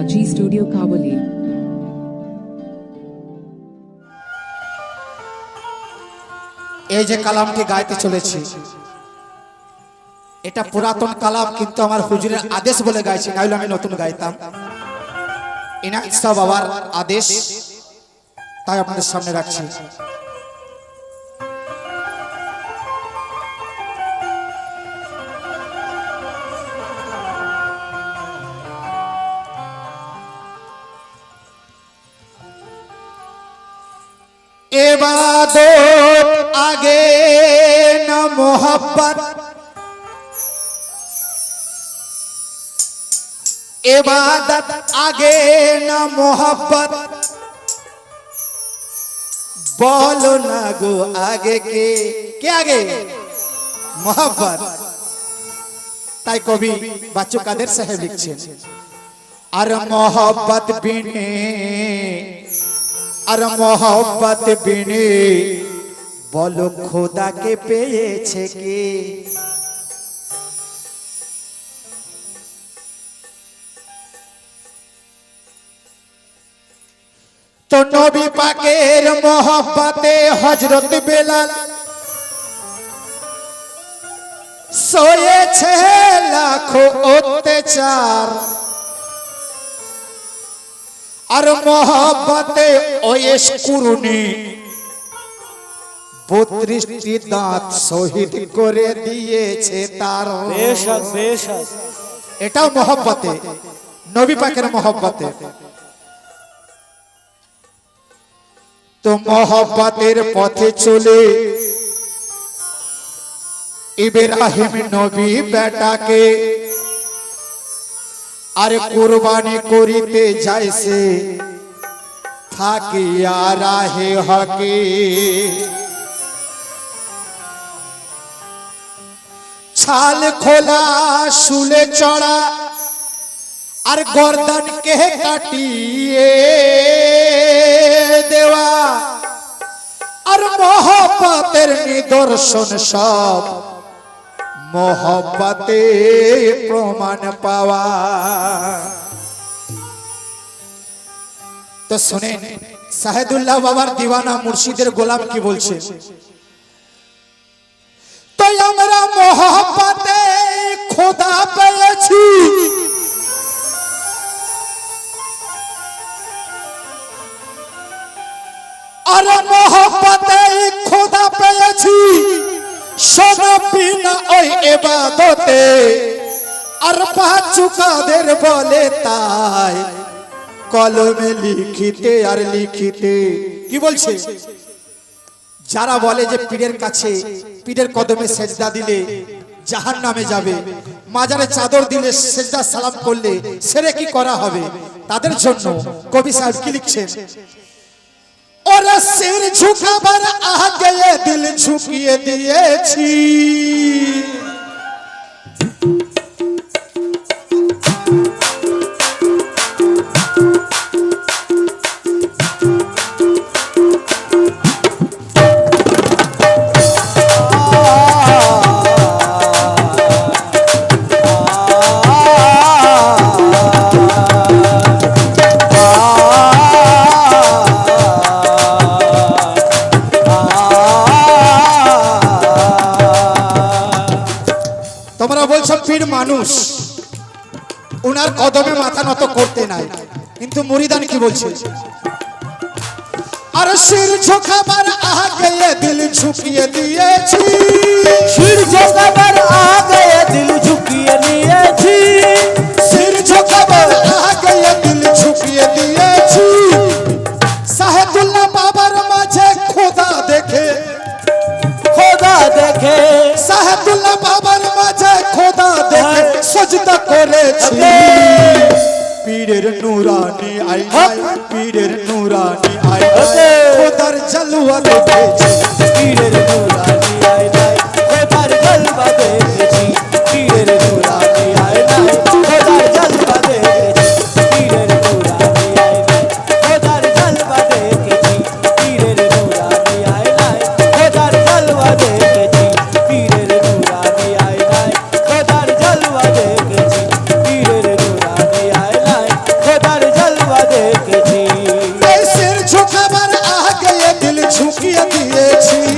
RG Studio Kavali. এই যে কালামটি গাইতে চলেছি, এটা পুরাতন কালাম কিন্তু আমার হুজুরের আদেশ বলে গাইছি নাইলে আমি নতুন গাইতাম ইনাক বাবার আদেশ, তাই আপনাদের সামনে রাখছি এবাদত আগে না মোহাব্বত। এবাদত, আগে না মোহাব্বত। বলো না গো, আগে কে? কে আগে? মোহাব্বত। তাই কবি বাচ্চু কাদের সাহেব লিখছেন, আর মোহাব্বত বিনে আর মোহব্বত বিনে, বলো খোদাকে পেয়েছে কে? তো নবী পাকের মোহব্বতে হজরত বেলাল সয়েছে লাখো অত্যাচার। আর মহাব্বতে ওয়েশ কুরুনি বত্রিশটি দাঁত শহীদ করে দিয়েছে তার। এটাও মহব্বতে নবী পাকের মহব্বতে। তো মহব্বতের পথে চলে ইব্রাহিম নবী বেটাকে আরে কোরবানি করিতে যাইছে, থাকিয়া রাহে হকে। ছাল খোলা, শুলে চড়া, আর গর্দন কে কাটিয়ে দেওয়া। আর মহব্বতের নিদর্শন সব মোহব্বতে প্রমাণ পাওয়া। তো শুনেন, সাহেদুল্লাহ বাবার দিওয়ানা মুর্শিদের গোলাম কি বলছে? তো আমরা মোহব্বতে খোদা পেয়েছি। আর মোহব্বতে খোদা পেয়েছি। শোনাবি না ওই এবাদতে। আর পাচুকাদের বলে তাই। কলমে লিখিতে আর লিখিতে। কি বলছে? যারা বলে যে পীরের কাছে পীরের কদমে সেজদা দিলে জাহান নামে যাবে, মাজারে চাদর দিলে সেজদা সালাম করলে সেরে কি করা হবে? তাদের জন্য কবি সাহেব কি লিখছেন? ওরা সির ঝুঁকাবার আগে দিল ঝুঁকিয়ে দিয়েছি তোমরা বলছে। আর সির ঝোঁকাবার আগে দিল ঝুঁকিয়ে দিয়েছি। শির জগাবার আগে দিল ঝুঁকিয়ে নিয়েছি সির ঝোঁকাবার আগে দিল ঝুঁকিয়ে দিয়েছি। সাহেবুল্লাহ বাবার মাঝে খোদা দেখে। খোদা দেখে। সাহেবুল্লাহ বাবার মাঝে খোদা দেখে। সজদা করেছি। পীরের নুরানি আইনায় পীরের নুরানি আইনায় খোদার জালুয়া দেখেছি পীরের নুরানি লাগিয়ে দিয়েছি।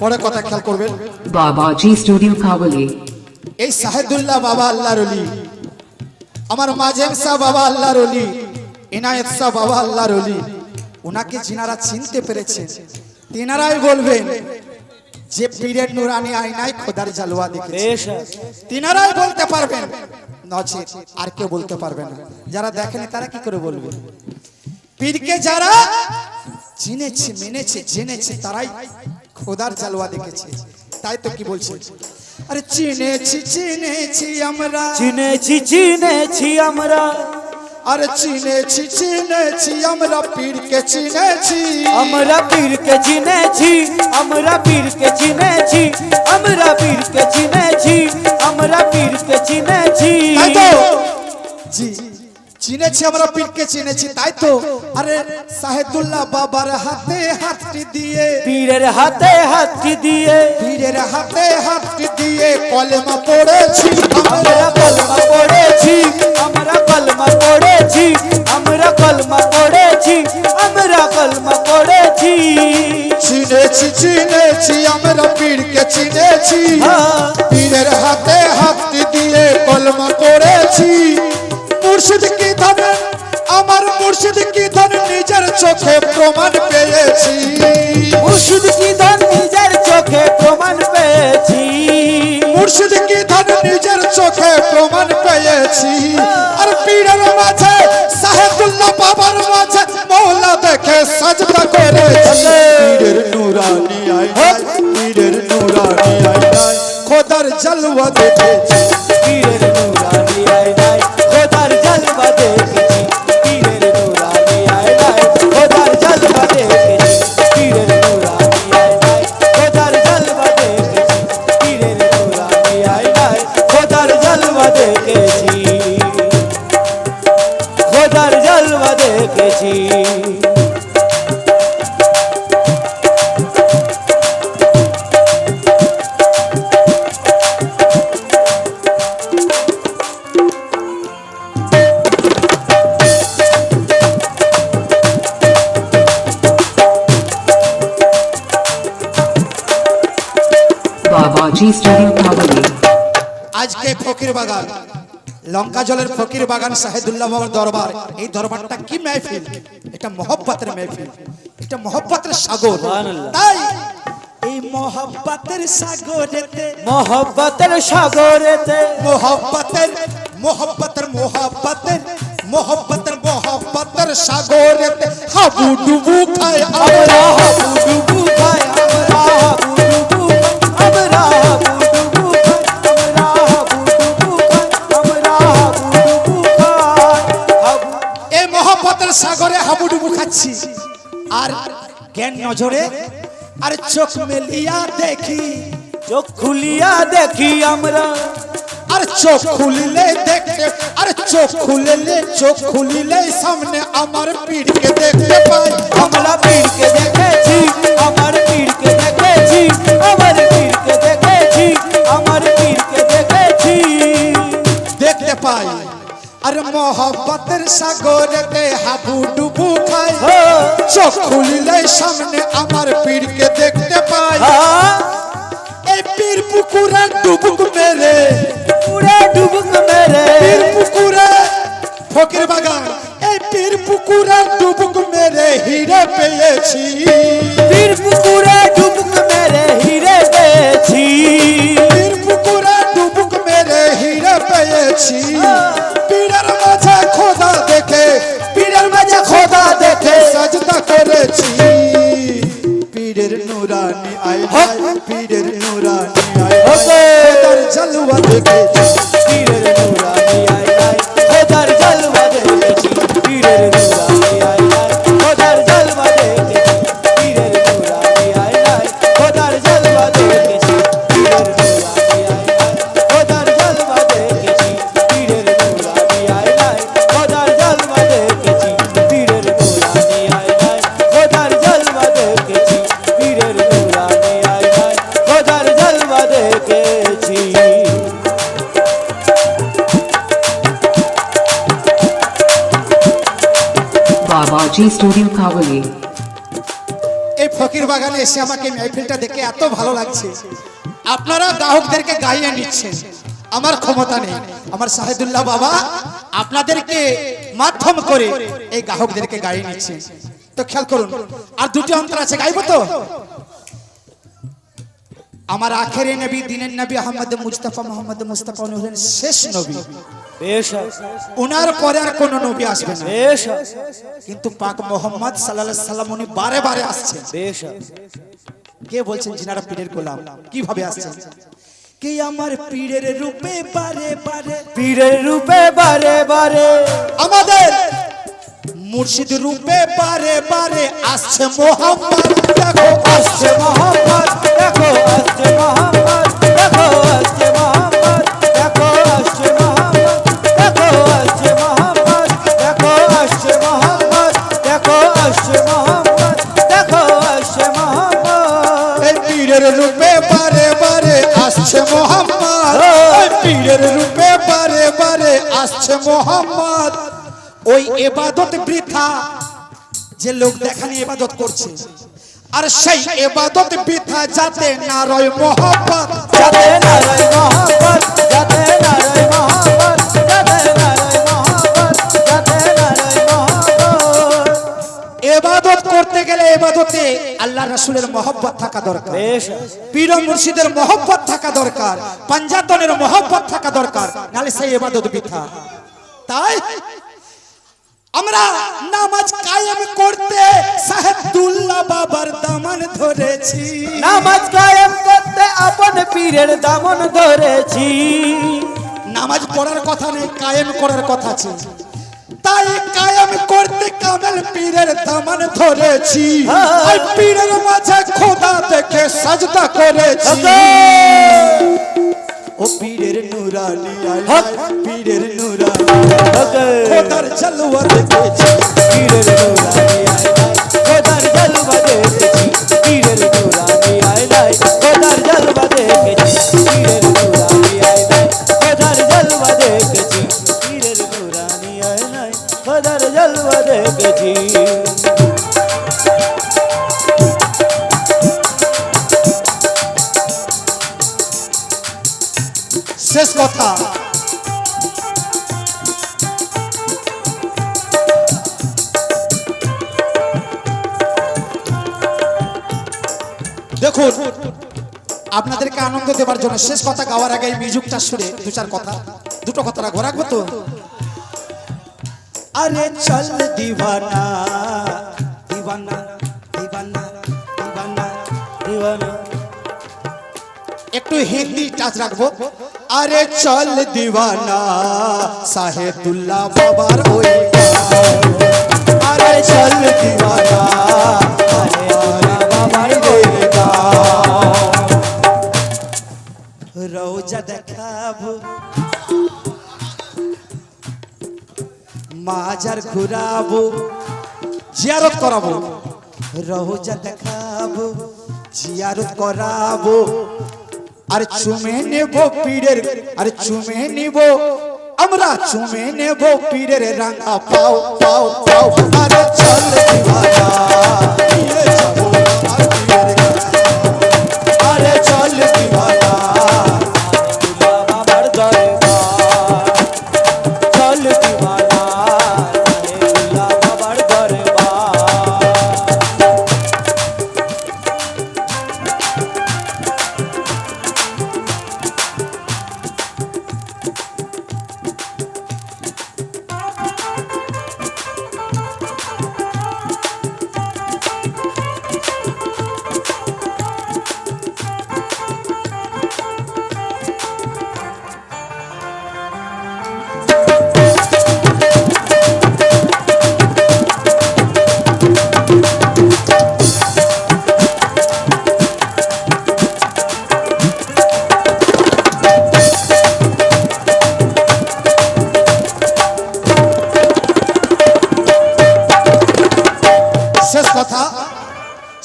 পরে কথা খেয়াল করবেন। Studio Kavali. এই সাহেদুল্লাহ বাবা আল্লাহর অলি আমার মাজেম শাহ বাবা আল্লাহর অলি ইনায়েত শাহ বাবা আল্লাহর অলি ওনাকে যিনারা চিনতে পেরেছেন তিনারাই বলবেন যে পীরের নুরানি আইনায় খোদার জালওয়া দেখেছে। তিনারাই বলতে পারবেন নচে আর কেউ বলতে পারবে না। যারা দেখেনি তারা কি করে বলবে? পীরকে যারা চিনেছে মেনেছে জেনেছে তারাই খোদার জালওয়া দেখেছে। তাই তো কি বলছে? আরে চিনেছি চিনেছি আমরা। চিনেছি চিনেছি আমরা। আরে চিনেছি চিনেছি আমরা পীরকে চিনেছি। আমরা পীরকে চিনেছি আমরা পীরকে চিনেছি আমরা পীরকে চিনেছি আমরা পীরকে চিনেছি। জি। চিনেছি আমরা পীরকে চিনেছি তাই তো? আরে সাহেদুল্লাহ বাবার হাতে হাতটি দিয়ে পীরের হাতে হাতটি দিয়ে পীরের হাতে হাতটি দিয়ে কলেমা পড়েছি। আমরা কলমা পড়েছি আমরা কলমা পড়েছি আমরা কলমা পড়েছি আমরা কলমা পড়েছি। চিনেছি চিনেছি আমরা পীরকে চিনেছি। পীরের হাতে হাতটি দিয়ে কলমা পড়েছি। মুর্শিদ কি ধন আমার মুর্শিদ কি ধন নিজের চোখে প্রমাণ পেয়েছি? মুর্শিদ কি ধন নিজের চোখে প্রমাণ পেয়েছি? মুর্শিদ কি ধন নিজের চোখে প্রমাণ পেয়েছি? আর পীরের মাঝে সাহেবুল্লাহ বাবার মাঝে মৌলা দেখে সাজদা করেছি। পীরের নুরানি আইনায় পীরের নুরানি আইনায় খোদার জলওয়া দেখেছি। আজকে ফকির বাগান লঙ্কা জলের ফকির বাগান শাহেদুল্লাহ বাবার দরবার এই দরবারটা কি মেহফিল? এটা মহব্বতের মেহফিল এটা মহব্বতের সাগর। তাই এই মহব্বতের সাগরেতে মোহব্বতের সাগরেতে মোহব্বতের মোহব্বতের মোহব্বতের মোহব্বতের মোহব্বতের সাগরেতে হাবু ডুবু খায় আমরা। আমরা হাবুডুবু খাই আমরা হাবুডুবু সাগরে হাবু ডুবু খাচ্ছি। আর জ্ঞান নজরে আর চোখ মেলিয়া দেখি চোখ খুলিয়া দেখি আমরা। আর চোখ খুলিলে দেখতে আর চোখ খুলিলে চোখ খুলিলে সামনে আমার পীরকে দেখতে পাই। আমরা পীরকে দেখেছি আমার পীরকে দেখেছি আমার পীরকে দেখেছি আমার পীরকে দেখেছি। দেখতে পাই। আর মহব্বতের সাগরেতে হাবু ডুবু খাই চোখ খুলিলে সামনে আমার পীরকে দেখতে পাই এই পীর পুকুরে ডুবুক মেরে। উড়ে ডুবুক মেরে। পীর পুকুরে ফকির বাগান এই পীর পুকুরে ডুবুক মেরে হিরে পেয়েছি। পীর পুকুরে বাগানে এসে আমাকে মেহফিলটা দেখে এত ভালো লাগছে। আপনারা গ্রাহকদেরকে গাইয়ে নিচ্ছেন। আমার ক্ষমতা নেই। আমার সাহেদুল্লাহ বাবা আপনাদেরকে মাধ্যম করে এই গ্রাহকদেরকে গাইয়ে নিচ্ছে তো খেয়াল করুন, আর দুটি অন্তর আছে, গাইব তো? আমার আখেরে নবী দিনের নবী আহমদ মুস্তাফা মোহাম্মদ মুস্তাফা উনি হলেন শেষ নবী। ওনার পরে আর কোন নবী আসবে না। কিন্তু পাক মোহাম্মদ আলাইহি সাল্লাম উনি বারে বারে আসছেন। কে বলছেন যিনারা পীরের গোলাম? কীভাবে আসছেন? কে আমার পীরের রূপে বারে বারে পীরের রূপে বারে বারে আমাদের মুর্শিদ রূপে বারে বারে আসছে মোহাম্মদ দেখো আসছে মোহাম্মদ দেখো আসছে মোহাম্মদ দেখো আসছে মোহাম্মদ দেখো আসছে মোহাম্মদ দেখো আসছে মোহাম্মদ দেখো আসছে মোহাম্মদ দেখো আসছে মোহাম্মদ দেখো আসছে মোহাম্মদ এই পীরের রূপে বারে বারে আসছে মোহাম্মদ পীরের রূপে বারে বারে আসছে মোহাম্মদ এবাদত বৃথা যে লোক দেখানি এবাদত করছে। আর সেই এবাদত বৃথা যাতে না রয় যাতে যাতে যাতে যাতে এবাদত করতে গেলে এবাদতে আল্লাহ রাসূলের মহব্বত থাকা দরকার। পীর মুর্শিদের মহব্বত থাকা দরকার। পাঞ্জাতনের মহব্বত থাকা দরকার। নালে সেই এবাদত বৃথা। তাই আমরা নামাজ কায়েম করতে সাহেবুল্লাহ বাবার দামান ধরেছি। নামাজ কায়েম করতে আপন পীরের দামন ধরেছি। নামাজ পড়ার কথা নেই কায়েম করার কথা আছে। তাই কায়েম করতে কামেল পীরের দামান ধরেছি। আর পীরের মাঝে খোদা দেখে সাজদা করেছি। ও পীরের নুরানি হক। পীরের নুরানি। খোদার জলওয়া দেখেছি। পীরের নুরানি নাই খোদার জলবা দেখেছি। পীরের নুরানি নাই খোদার জলবা দেখেছি। পীরের নুরানি নাই খোদার জলবা দেখেছি। পীরের নুরানি নাই খোদার জলবা দেখেছি। দেখুন, আপনাদেরকে আনন্দ দেওয়ার জন্য শেষ কথা গাওয়ার আগে মিউজিকটা শুনে দু চার কথা, দুটো কথা রাখব রাখব তো আরে চল দিওয়ানা দিওয়ানা দিওয়ানা দিওয়ানা দিওয়ানা। একটু হিন্দি টাচ রাখব। আরে চল দিওয়ানা, সাহেবুল্লাহ বাবার ওই আরে চল দিওয়ানা রোজা দেখাবো। মাজার ঘুরাবো, জিয়ারত করাবো। রোজা দেখাবো, জিয়ারত করাবো। আর চুমে নেব পীরের, আর চুমে নেব। আমরা চুমে নেব পীরের রাঙা পাও পাও পাও। আরে চল দিওয়ানা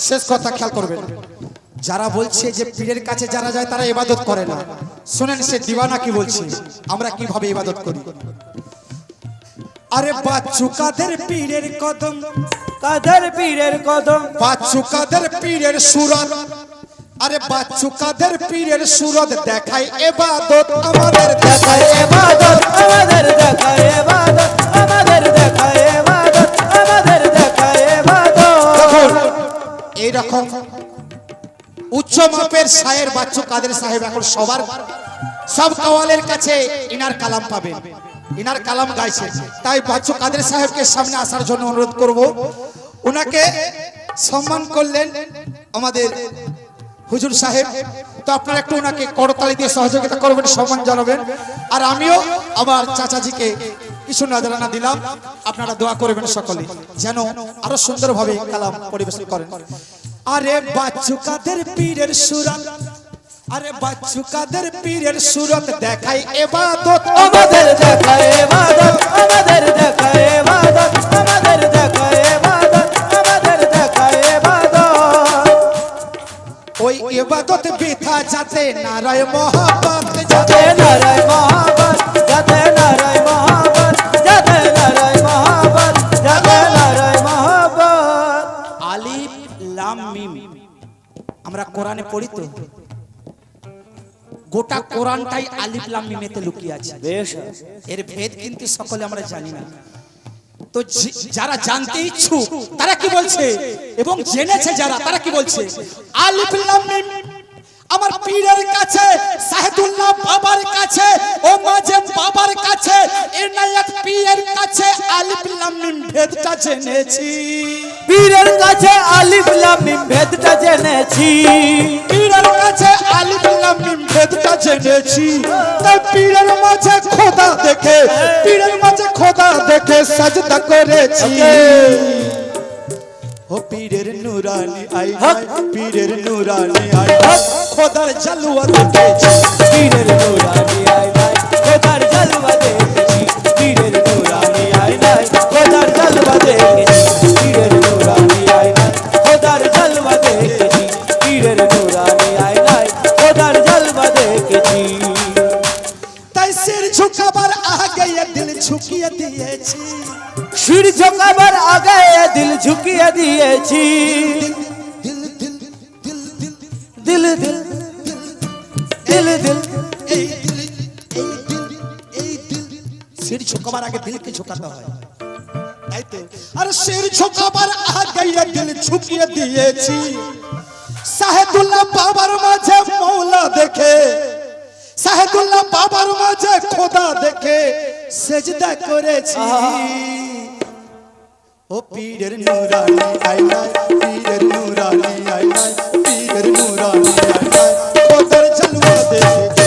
শেষ কথা খেয়াল করবেন। যারা বলছে যে পীরের কাছে যারা যায় তারা ইবাদত করে না। শুনেন সে দিওয়ানা কি বলছে? আমরা কীভাবে ইবাদত করি? আরে বাচ্চু কাদের পীরের কদম? কাদের পীরের কদম? বাচ্চু কাদের পীরের সুরত? আরে বাচ্চু কাদের পীরের সুরত দেখাই এবাদত আমাদের দেখাই দেখায়। এবাদত আমাদের দেখায় এবাদত এইরকম উচ্চ মাপের সায়ের বাচ্চু কাদের সাহেব এখন সবার? সব কাওয়ালের কাছে ইনার কালাম পাবেন ইনার কালাম গাইছে। তাই বাচ্চু কাদের সাহেবকে সামনে আসার জন্য অনুরোধ করব। ওনাকে সম্মান করলেন আমাদের হুজুর সাহেব। তো আপনারা একটু ওনাকে করতালি দিয়ে সহযোগিতা করবেন, সম্মান জানাবেন। আর আমিও আমার চাচাজিকে কিছু নজরানা দিলাম। আপনারা দোয়া করবেন সকলে, যেন আরও সুন্দরভাবে কালাম পরিবেশন করেন। আরে বাচ্চু কাদের পীরের সুরত। আরে বাচ্চু কাদের পীরের সুরত দেখাই এবাদত। আমাদের দেখায় এবাদত আমাদের দেখায় এবাদত আমাদের দেখায় এবাদত আমাদের দেখায় এবাদত। ওই এবাদত বৃথা যাতে নারায় মহাব্বত যাতে নারায় মহাবত পড়ি তো গোটা কোরআনটাই আলিফ লাম মিমেতে লুকিয়ে আছে। বেশ। এর ভেদ কিন্তু সকলে আমরা জানি না। তো যারা জানতে ইচ্ছুক তারা কি বলছে? এবং জেনেছে যারা তারা কি বলছে? আলিফ লাম মিম আমার পীরের কাছে সাহেদুল্লাহ বাবার কাছে ও মাঝে বাবার কাছে এনায়েত পীরের কাছে আলিফ লাম মিম ভেদটা জেনেছি। পীরের কাছে আলিফ লাম মিম ভেদটা জেনেছি। পীরের কাছে আলিফ লাম মিম ভেদটা জেনেছি। তাই পীরের মাঝে খোদা দেখে পীরের মাঝে খোদা দেখে সাজদা করেছি। ও পীরের নুরানি আই আই, পীরের নুরানি আই আই, খোদার জালুয়া দেখেছি। পীরের নুরানি আই খোদার জলওয়া দেখেছি। পীরের নুরানি আই খোদার জলওয়া দেখেছি। আগে দিল ঝুঁকিয়ে দিয়েছি। দিল দিল দিল দিল সাহেদুল্লাহ বাবার মাঝে খোদা দেখে। সেজদা করেছি। ਓ ਪੀਰ ਨੂਰਾਨੀ, ਆਈ ਆਈ, ਪੀਰ ਨੂਰਾਨੀ, ਆਈ ਆਈ, ਪੀਰ ਨੂਰਾਨੀ, ਆਈ ਆਈ। ਪੋਤਰ ਚਲਵਾ ਦੇ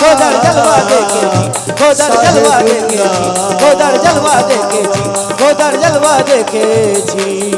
खोदर जलवा देखे जी खोदर जलवा देखे जी खोदर जलवा देखे जी खोदर जलवा देखे जी